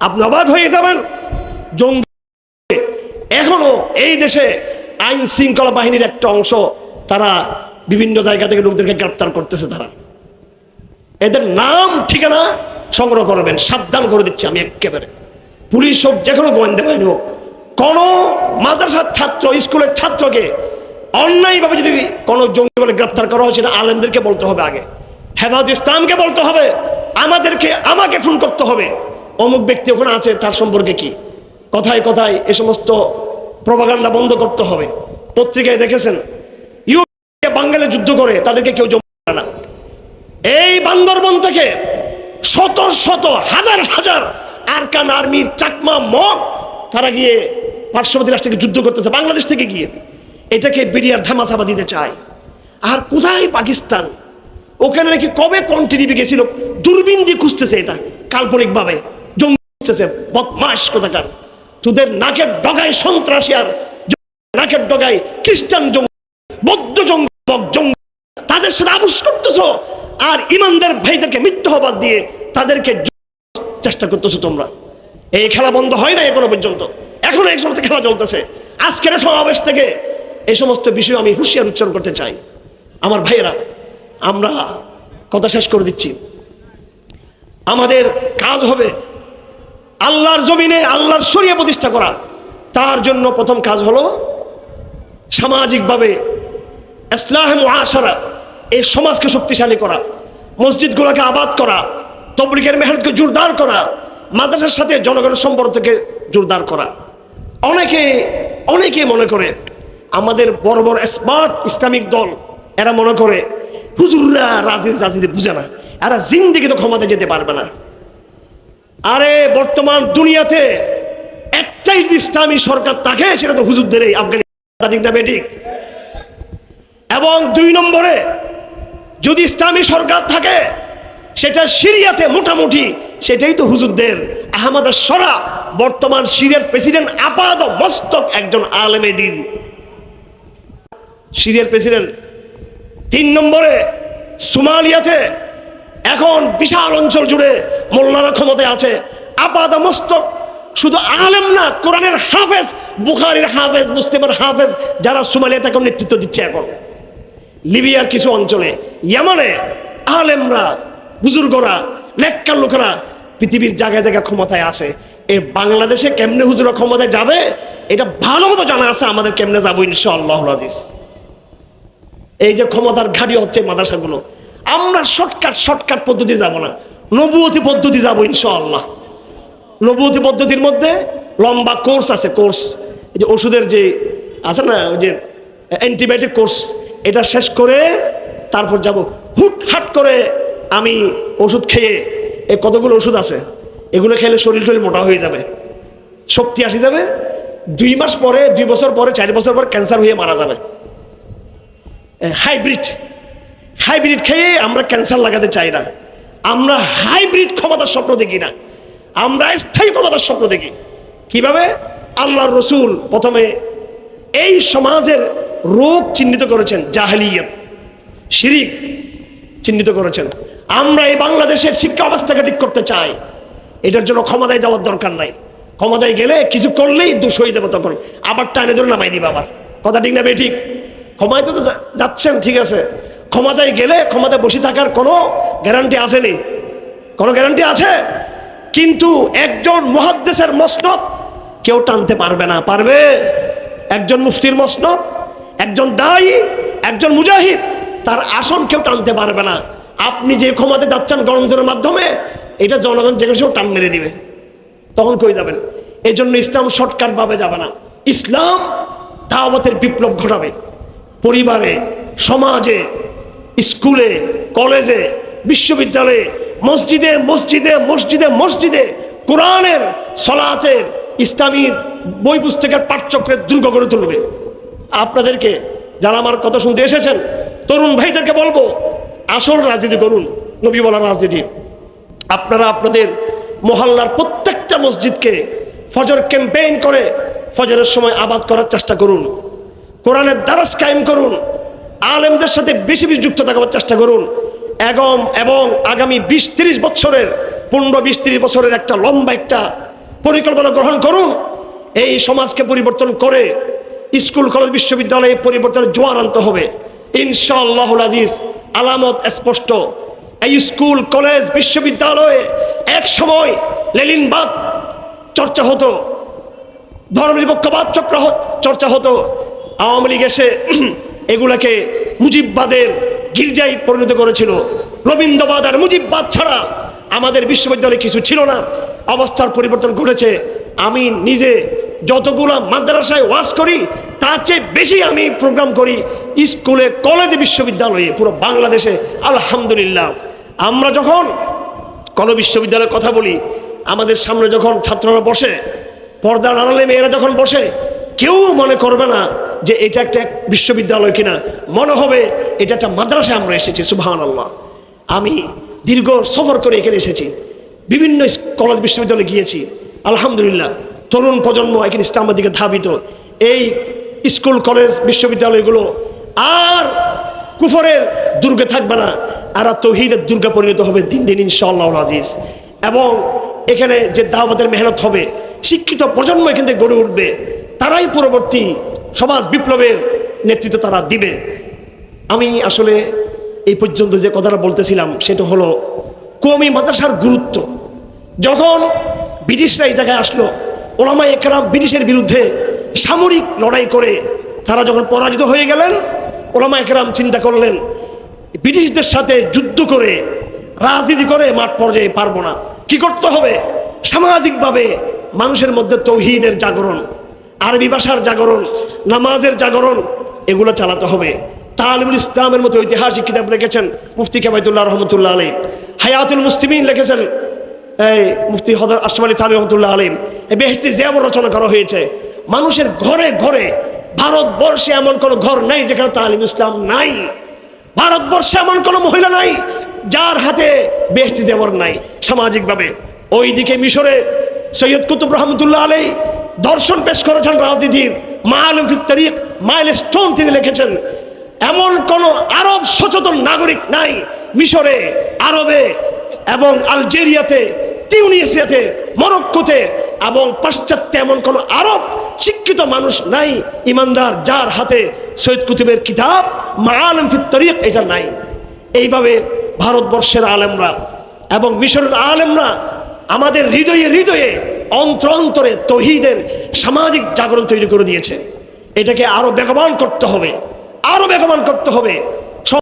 আপনি অবাক হয়ে যাবেন। জঙ্গি এখনও এই দেশে আইন শৃঙ্খলা বাহিনীর একটা অংশ, তারা বিভিন্ন জায়গা থেকে লোকদেরকে গ্রেপ্তার করতেছে তারা। এদের নাম, ঠিকানা সংগ্রহ করবেন, সাবধান করে দিচ্ছি আমি একেবারে। পুলিশ হোক, যে কোনো গোয়েন্দা বাহিনী হোক, কোনো মাদ্রাসার ছাত্র, স্কুলের ছাত্রকে অন্যায়ভাবে যদি কোনো জঙ্গি বলে গ্রেপ্তার করা হয়, সেটা আলেমদেরকে বলতে হবে আগে। হেফাজত ইসলামকে বলতে হবে, আমাদেরকে, আমাকে ফোন করতে হবে। অমুক ব্যক্তি ওখানে আছে, তার সম্পর্কে কি? কথায় কথায় এ সমস্ত প্রভাগান্ডা বন্ধ করতে হবে। পত্রিকায় দেখেছেন? ইউ বাঙালি যুদ্ধ করে, তাদেরকে কেউ জমা না। এই বান্দরবন থেকে শত শত, হাজার হাজার আরকান আর্মির চাকমা মগ, তারা গিয়ে পার্শ্ববর্তী রাষ্ট্রকে যুদ্ধ করতেছে, বাংলাদেশ থেকে গিয়ে। এটাকে বিডিআর ধামাচাপা দিতে চায়। আর কোথায় পাকিস্তান? ওখানে নাকি কবে কোন গেছিল? দূরবীন দিয়ে খুঁজতেছে এটা, কাল্পনিকভাবে। খুঁজতেছে বদমাস কোথাকার? তোদের নাকের ডগায় সন্ত্রাসী আর নাকের ডগায় খ্রিস্টান জঙ্গি বৌদ্ধ জঙ্গি বক জঙ্গি তাদের সাথে আবুস করতেছো আর ইমানদার ভাইদেরকে মিথ্যা হবাদ দিয়ে তাদেরকে চেষ্টা করতেছো তোমরা। এই খেলা বন্ধ হয় না এখনও পর্যন্ত। এখনও এই সমস্ত খেলা চলতেছে। আজকের সমাবেশ থেকে এই সমস্ত বিষয় আমি হুঁশিয়ার উচ্চারণ করতে চাই। আমার ভাইয়েরা, আমরা কথা শেষ করে দিচ্ছি। আমাদের কাজ হবে আল্লাহর জমিনে আল্লাহর শরিয়া প্রতিষ্ঠা করা। তার জন্য প্রথম কাজ হলো সামাজিকভাবে ইসলাহ মুআশারা, এই সমাজকে শক্তিশালী করা, মসজিদগুলোকে আবাদ করা, তবলিগের মেহনতকে জোরদার করা, মাদ্রাসার সাথে জনগণের সম্পর্ককে জোরদার করা। অনেকে অনেকে মনে করে আমাদের বড় বড় স্মার্ট ইসলামিক দল, এরা মনে করে, হুজুররা রাজনীতি রাজনীতি বুঝে না। এরা জিন্দিগি তো ক্ষমতা যেতে পারবে না। আরে, বর্তমান দুনিয়াতে একটাই ইসলামী সরকার থাকে সেটা তো হুজুরদের এই আফগানিস্তান এবং দুই নম্বরে, যদি ইসলামী সরকার থাকে, সেটা সিরিয়াতে মোটামুটি, সেটাই তো হুজুরদের আহমদ সরা বর্তমান সিরিয়ার প্রেসিডেন্ট আপাদ মস্তক একজন আলেমে দিন। সিরিয়ার প্রেসিডেন্ট। তিন নম্বরে, সোমালিয়াতে এখন বিশাল অঞ্চল জুড়ে মোল্লারা ক্ষমতায় আছে। আপাদ মস্তক শুধু আলেম না, কোরআনের হাফেজ, বুখারির হাফেজ, মুসলিমের হাফেজ, যারা সোমালিয়াতে এখন নেতৃত্ব দিচ্ছে এখন। লিবিয়ার কিছু অঞ্চলে, ইয়ামানে আলেমরা, বুজুর্গরা, নেককার লোকেরা পৃথিবীর জায়গায় জায়গায় ক্ষমতায় আছে। এ বাংলাদেশে কেমনে হুজুরা ক্ষমতায় যাবে? এটা ভালো মতো জানা আছে, আমাদের কেমনে যাব ইনশাআল্লাহ আজিজ এই যে ক্ষমতার ঘাটি হচ্ছে মাদ্রাসাগুলো আমরা শর্টকাট শর্টকাট পদ্ধতি যাব না। নবুয়তি পদ্ধতি যাব ইনশাআল্লাহ। নবুয়তি পদ্ধতির মধ্যে লম্বা কোর্স আছে, কোর্স। এই যে ওষুধের যে আছে না, ওই যে অ্যান্টিবায়োটিক কোর্স, এটা শেষ করে তারপর যাব। হুট, হাট করে আমি ওষুধ খেয়ে এ কতগুলো ওষুধ আছে, এগুলো খেলে শরীর টরীর মোটা হয়ে যাবে। শক্তি আসে যাবে। দুই মাস পরে, দুই বছর পরে, চার বছর পর ক্যান্সার হয়ে মারা যাবে। হাইব্রিড। হাইব্রিড খেয়ে আমরা ক্যান্সার লাগাতে চাই না। আমরা হাইব্রিড ক্ষমতার স্বপ্ন দেখি না। আমরা স্থায়ী ক্ষমতার স্বপ্ন দেখি। কীভাবে? আল্লাহর রসুল প্রথমে এই সমাজের রোগ চিহ্নিত করেছেন, জাহালিয়ত, শিরিক চিহ্নিত করেছেন। আমরা এই বাংলাদেশের শিক্ষা অবস্থাকে ঠিক করতে চাই। এটার জন্য ক্ষমতায় যাওয়ার দরকার নাই। ক্ষমতায় গেলে কিছু করলেই দোষ হয়ে যাবে তখন। আবার টানে ধরে নামাই দিবে আবার। কথা ঠিক না বে ঠিক? ক্ষমায় তো যাচ্ছেন, ঠিক আছে। ক্ষমতায় গেলে ক্ষমতায় বসে থাকার কোনো গ্যারান্টি আসেনি। কোনো গ্যারান্টি আছে? কিন্তু একজন মহাদ্দেশের মসনদ কেউ টানতে পারবে না। পারবে একজন মুফতির মসনদ, একজন দায়ী, একজন মুজাহিদ, তার আসন কেউ টানতে পারবে না। আপনি যে ক্ষমতা যাচ্ছেন গণতন্ত্রের মাধ্যমে, এটা জনগণ যে কোনো টান মেরে দিবে। তখন কই যাবেন? এই জন্য ইসলাম শর্টকাট ভাবে যাবে না। ইসলাম দাওয়াতের বিপ্লব ঘটাবে। পরিবারে, সমাজে স্কুলে, কলেজে, বিশ্ববিদ্যালয়ে, মসজিদে মসজিদে মসজিদে মসজিদে কোরআনের সলাতের ইসলামী বই পুস্তকের পাঠচক্রের দুর্গ করে তুলবে। আপনাদেরকে যারা আমার কথা শুনতে এসেছেন, তরুণ ভাইদেরকে বলব, আসল রাজনীতি করুন, নবী বলার রাজনীতি। আপনারা আপনাদের মহল্লার প্রত্যেকটা মসজিদকে ফজর ক্যাম্পেইন করে ফজরের সময় আবাদ করার চেষ্টা করুন। কোরআনের দ্বারস কায়েম করুন আলেমদের সাথে বেশি বেশি যুক্ত থাকার চেষ্টা করুন। এবং এবং আগামী বিশ তিরিশ বছরের, পনেরো বিশ তিরিশ বছরের একটা লম্বা একটা পরিকল্পনা গ্রহণ করুন। এই সমাজকে পরিবর্তন করে স্কুল, কলেজ, বিশ্ববিদ্যালয়ে পরিবর্তনের জোয়ার আনতে হবে। ইনশাআল্লাহ আজিজ, আলামত স্পষ্ট। এই স্কুল, কলেজ, বিশ্ববিদ্যালয়ে এক সময় লেলিনবাদ চর্চা হতো, ধর্মনিরপেক্ষবাদ চক্র চর্চা হতো। আওয়ামী লীগ এসে এগুলাকে মুজিববাদের গির্জায় পরিণত করেছিল। রবীন্দ্রবাদ আর মুজিববাদ ছাড়া আমাদের বিশ্ববিদ্যালয়ে কিছু ছিল না। অবস্থার পরিবর্তন ঘটেছে। আমি নিজে যতগুলো মাদ্রাসায় ওয়াজ করি, তার চেয়ে বেশি আমি প্রোগ্রাম করি স্কুলে কলেজে বিশ্ববিদ্যালয়ে, পুরো বাংলাদেশে। আলহামদুলিল্লাহ। আমরা যখন কোনো বিশ্ববিদ্যালয়ের কথা বলি, আমাদের সামনে যখন ছাত্ররা বসে, পর্দার আড়ালে মেয়েরা যখন বসে, কেউ মনে করবে না যে এটা একটা বিশ্ববিদ্যালয় কিনা। মনে হবে এটা একটা মাদ্রাসায় আমরা এসেছি সুবহান আল্লাহ আমি দীর্ঘ সফর করে এখানে এসেছি। বিভিন্ন কলেজ বিশ্ববিদ্যালয়ে গিয়েছি। আলহামদুলিল্লাহ, তরুণ প্রজন্ম এখানে ইসলামের দিকে ধাবিত। এই স্কুল কলেজ বিশ্ববিদ্যালয়গুলো আর কুফরের দুর্গে থাকবে না। আর তৌহিদের দুর্গে পরিণত হবে দিন দিন ইনশাআল্লাহ আজিজ। এবং এখানে যে দাওয়াতের মেহনত হবে, শিক্ষিত প্রজন্ম এখান থেকে গড়ে উঠবে। তারাই পরবর্তী সমাজ বিপ্লবের নেতৃত্ব তারা দিবে। আমি আসলে এই পর্যন্ত যে কথাটা বলতেছিলাম, সেটা হলো কমি মাদ্রাসার গুরুত্ব। যখন ব্রিটিশরা এই জায়গায় আসলো ওলামা একরাম ব্রিটিশের বিরুদ্ধে সামরিক লড়াই করে তারা যখন পরাজিত হয়ে গেলেন ওলামা একরাম চিন্তা করলেন, ব্রিটিশদের সাথে যুদ্ধ করে, রাজনীতি করে মাঠ পর্যায়ে পারব না। কি করতে হবে? সামাজিকভাবে মানুষের মধ্যে তৌহিদের জাগরণ। আরবি ভাষার জাগরণ, নামাজের জাগরণ, এগুলো চালাতে হবে। তালিমুল ইসলামের মতো ঐতিহাসিক কিতাব লিখেছেন মুফতি কেবায়তুল্লাহ রহমতুল্লাহ আলী হায়াতুল মুসলিমিন লিখেছেন, এই মুফতি হদর আশরাফ আলী থানি রহমতুল্লাহ আলিম এই বেহস্তি জিয়াবর রচনা করা হয়েছে। মানুষের ঘরে ঘরে ভারতবর্ষে এমন কোনো ঘর নাই যেখানে তালিম ইসলাম নাই। ভারতবর্ষে এমন কোনো মহিলা নাই যার হাতে বেহস্তি জেবর নাই সামাজিকভাবে। ওইদিকে মিশরে সৈয়দ কুতুব রহমতুল্লাহ আলী দর্শন পেশ করেছেন রাজনীতির মায়ালুম তারিখ, মাইল স্টোন তিনি লিখেছেন। এমন কোন আরব সচেতন নাগরিক নাই মিশরে, আরবে এবং আলজেরিয়াতে, তিউনিসিয়াতে, মরক্কোতে এবং পাশ্চাত্যে এমন কোন আরব শিক্ষিত মানুষ নাই, ইমানদার, যার হাতে সৈয়দ কুতুবের কিতাব মায়ালম ফিত তরিক এটা নাই। এইভাবে ভারতবর্ষের আলেমরা এবং মিশরের আলেমরা আমাদের হৃদয়ে হৃদয়ে অন্তর অন্তরে তহিদের সামাজিক জাগরণ তৈরি করে দিয়েছে। এটাকে আরও বেগবান করতে হবে, আরও বেগবান করতে হবে।